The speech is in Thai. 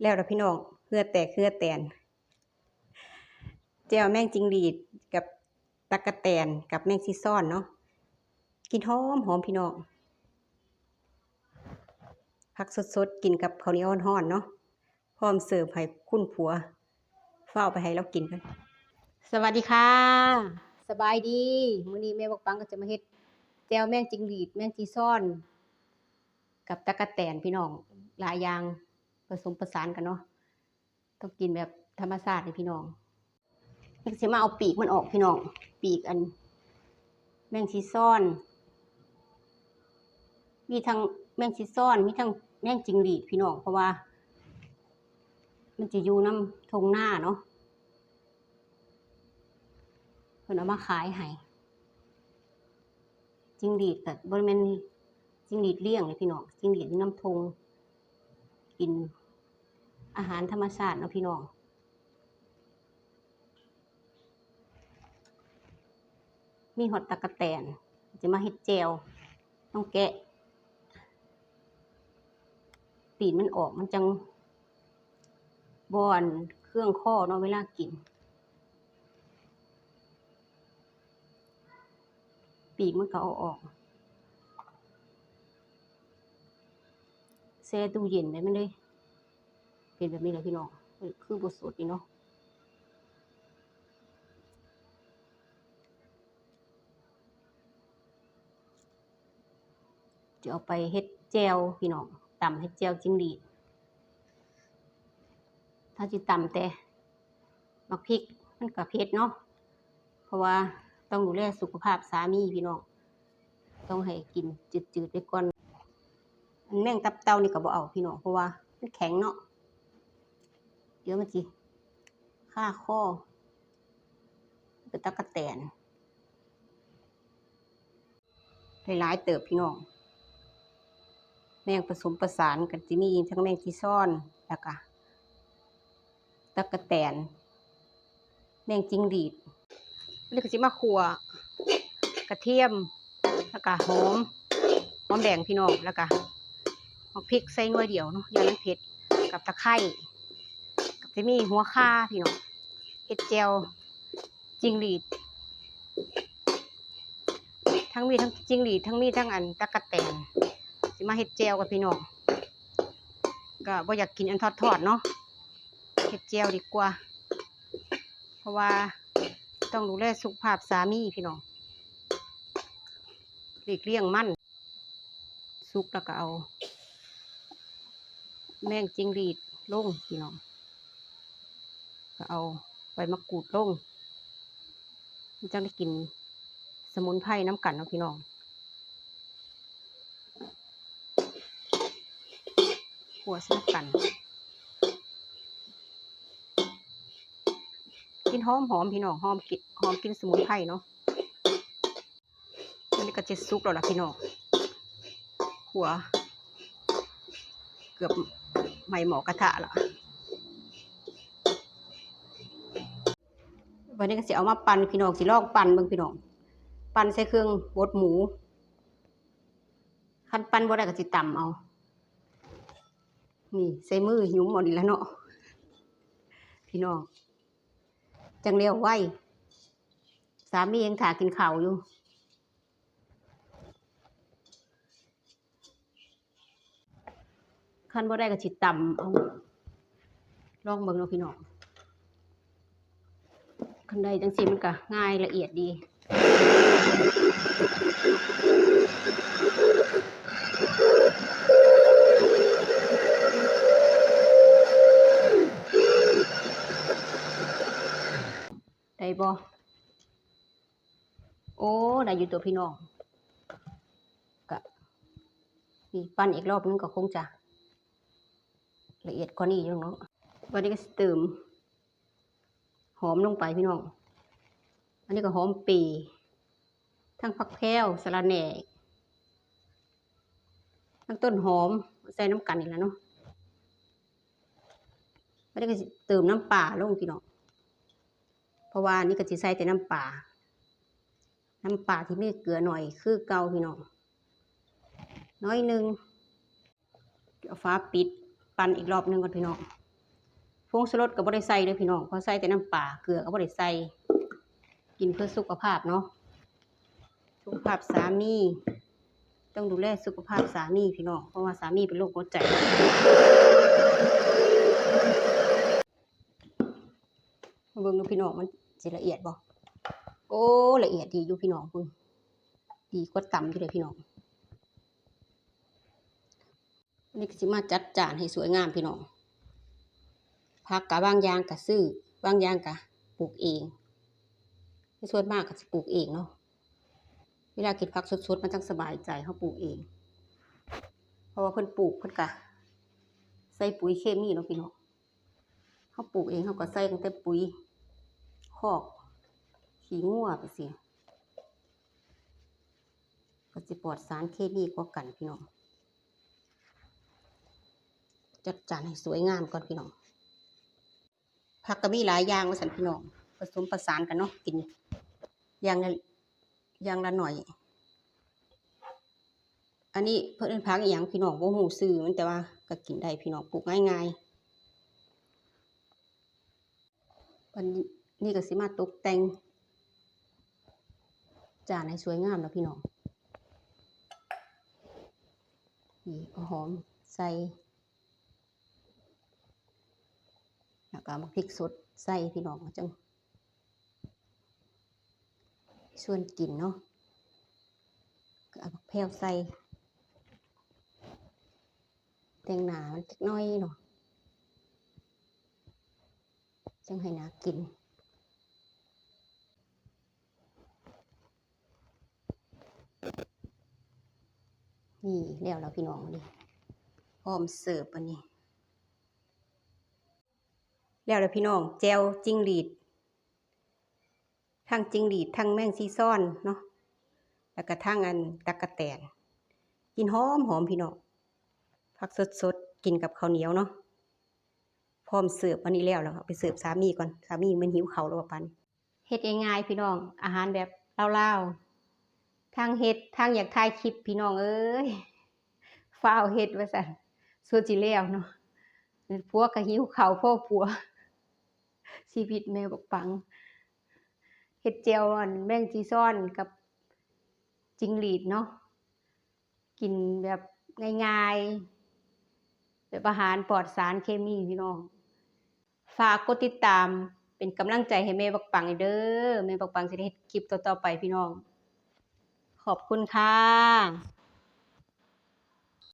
แล้วละพี่น้องเพื่อแตกเพื่อแตนเจียวแมงจิงหรีดกับตะกะแตนกับแมงซีซ่อนเนาะกินหอมหอมพี่น้องผักสดๆ กินกับข้าวเหนียวร้อนๆเนาะพร้อมเสิร์ฟให้คุณผัวเฝ้าไปให้เรากินกันสวัสดีค่ะ สบายดีมื้อนี้แม่บอกปังก็จะมาเฮ็ดแจวแมงจิงหรีดแมงจีซ่อน กับตะกะแตนพี่น้องหลายอย่าง ผสมผสานกันเนาะต้องกินแบบธรรมชาติเลยพี่น้องนี่สิมาเอาปีกมันออกพี่น้อง ปีกอัน แมงชีซ่อน มีทั้งแมงชีซ่อน มีทั้งแมงจิงหรีดพี่น้องเพราะว่า มันจะอยู่น้ำทงหน้าเนาะเพิ่นเอามาขายให้จิงหรีดกับบริเวณจิงหรีดเลี้ยงเลยพี่น้องจิงหรีดน้ำทงกิน อาหารธรรมชาติเนาะพี่น้องมีหอดตะกะแตน จะมาเฮ็ดแจวต้องแกะ ปีนมันออกมันจังบอนเครื่องข้อเนาะเวลากิน ปีกมันก็เอาออกแช่ตู้เย็นไว้มันเลย เป็นแบบนี้เลยพี่น้องคือบทสดนี่เนาะจะเอาไปเฮ็ดแจวพี่น้องตำเฮ็ดแจวจิ้งหรีดถ้าจิตำแต่มักพริกมันกับเผ็ดเนาะเพราะว่าต้องดูแลสุขภาพสามีพี่น้องต้องให้กินจืดๆไปก่อนอันแมงตับเต่านี่ก็บ่เอาพี่น้องเพราะว่ามันแข็งเนาะ เดี๋ยวมันจิฆ่าข้อเป็นตะกะแตนหลายเติบพี่น้อง แมงผสมประสานกันจะมีทั้งแมงจีซ่อนแล้วก็ตะกะแตน แมงจิงหรีดแล้วก็สิมาขัวกระเทียมแล้วก็หอมหอมแดงพี่น้องแล้วก็พริกใส่หน่วยเดียวเนาะอย่ามันเผ็ดกับตะไคร้ จะมีหัวข่าพี่น้องเห็ดเจียวจิงหรีด ทั้งมีทั้งจิงหรีดทั้งมีทั้งอันตะกะแตนสิมาเฮ็ดแจวกับพี่น้องก็บ่อยากกินอันทอดๆเนาะเฮ็ดแจวดีกว่า เพราะว่าต้องดูแลสุขภาพสามีพี่น้องหลีกเลี่ยงมั่นสุกแล้วก็เอา แมงจิงหรีดลงพี่น้อง ก็เอาใบมะกรูดลงมันจังได้กินสมุนไพรน้ำกันเนาะพี่น้องหัวสนับกัน กินหอมหอมพี่น้องหอมกินหอมกินสมุนไพรเนาะอันนี้ก็จะซุกแล้วล่ะพี่น้องหัวเกือบไหม้หมอกระทะละ วันนี้ก็สิเอามาปั่นพี่น้องสิลอกปั่นเบิ่งพี่น้องปั่นใส่เครื่องบดหมูคันปั่นบ่ได้ก็สิต่ำเอา นี่ใส่มือหิวหมดอีกแล้วเนาะพี่น้องจังเร็วไวสามียังถากินข้าวอยู่คันบ่ได้ก็สิต่ำเอาลองเบิ่งเนาะพี่น้อง คันใดจังซี่มันก็ง่ายละเอียดดีได้บ่โอ้ ได้อยู่ตัวพี่น้องกะนี่ปั้นอีกรอบนึงก็คงจะละเอียดกว่านี้อยู่เนาะวันนี้ก็เติม หอมลงไปพี่น้อง อันนี้ก็หอมปี ทั้งผักแพรวสะระแหน่ ทั้งต้นหอมใส่น้ำกันอีกแล้วเนาะวันนี้ก็เติมน้ำปลาลงพี่น้องเพราะว่านี่ก็จะใส่แต่น้ำปลาน้ำปลาที่มีเกลือหน่อยคือเกาพี่น้อง น้อยหนึ่งเอาฟ้าปิด ปั่นอีกรอบหนึ่งก่อนพี่น้อง ผงชูรสก็บ่ได้ใส่เด้อพี่น้องเพราะใส่แต่น้ำปลาเกลือก็บ่ได้ใส่กินเพื่อสุขภาพเนาะสุขภาพสามี ต้องดูแลสุขภาพสามีพี่น้องเพราะว่าสามีเป็นโรคหัวใจเบิ่งดูพี่น้องมันสิละเอียดบ่โอ้ละเอียดดีอยู่พี่น้องคุณดีกว่าต่ำอยู่เลยพี่น้องนนี้ก็สิมาจัดจานให้สวยงามพี่น้อง ผักกะบางอย่างกะซื้อบางอย่างกะปลูกเองส่วนมากก็สิปลูกเองเนาะเวลากินผักสดๆมันจังสบายใจเขาปลูกเอง เพราะว่าเพิ่นปลูกเพิ่นกะใส่ปุ๋ยเคมีเนาะพี่น้องเขาปลูกเองเขาก็ใส่ตั้งแต่ปุ๋ยคอกขี้งัวไปสิก็สิปลอดสารเคมีกว่ากันพี่น้องจัดจานให้สวยงามก่อนพี่น้อง ผักก็มีหลายอย่างว่าสันพี่น้องผสมประสานกันเนาะกินอย่างละอย่างละหน่อย อันนี้เพิ่อนพักอหย่างพี่น้องบ่ฮู้ซื้อมันแต่ว่าก็กินได้พี่น้องปลูกง่ายๆวันนี้ก็สิมาตกแต่งจานให้สวยงามแล้วพี่น้องนี่หอมใส่ แล้วก็มาพริกสดใส่พี่น้องจัง ส่วนกินเนาะก็เอาผักแพรวใส่แตงหนามันจักน้อยเนาะจังให้นากินนี่แล้วแล้วพี่น้องนี่พร้อมเสิร์ฟอันนี้ แล้วแล้วพี่น้องแจวจิ้งหรีด ทั้งจิ้งหรีดทั้งแมงซีซ่อนเนาะแล้วก็ทั้งอันตักกะแตน กินหอมหอมพี่น้องผักสดๆกินกับข้าวเหนียวเนาะพร้อมเสิร์ฟอันนี้แล้วแล้วไปเสิร์ฟสามีก่อนสามีมันหิวเขาแล้วปันเฮ็ดง่ายๆพี่น้อง อาหารแบบเล่าๆทางเฮ็ดทางอยากถ่ายคลิปพี่น้องเอ้ยฟ้าวเฮ็ดว่าซั่นส่วนสิแล้วเนาะผัวก็หิวเขาพ่อผัว ชีวิตแม่บอกปังเฮ็ดเจียวอันแมงจีซ่อนกับจิงหรีดเนาะกินแบบง่ายๆแบบอาหารปลอดสารเคมีพี่น้อง ฝากกดติดตามเป็นกำลังใจให้แม่บักปังเด้อแม่บักปังจะได้เฮ็ดคลิปต่อๆไปพี่น้อง ขอบคุณค่ะ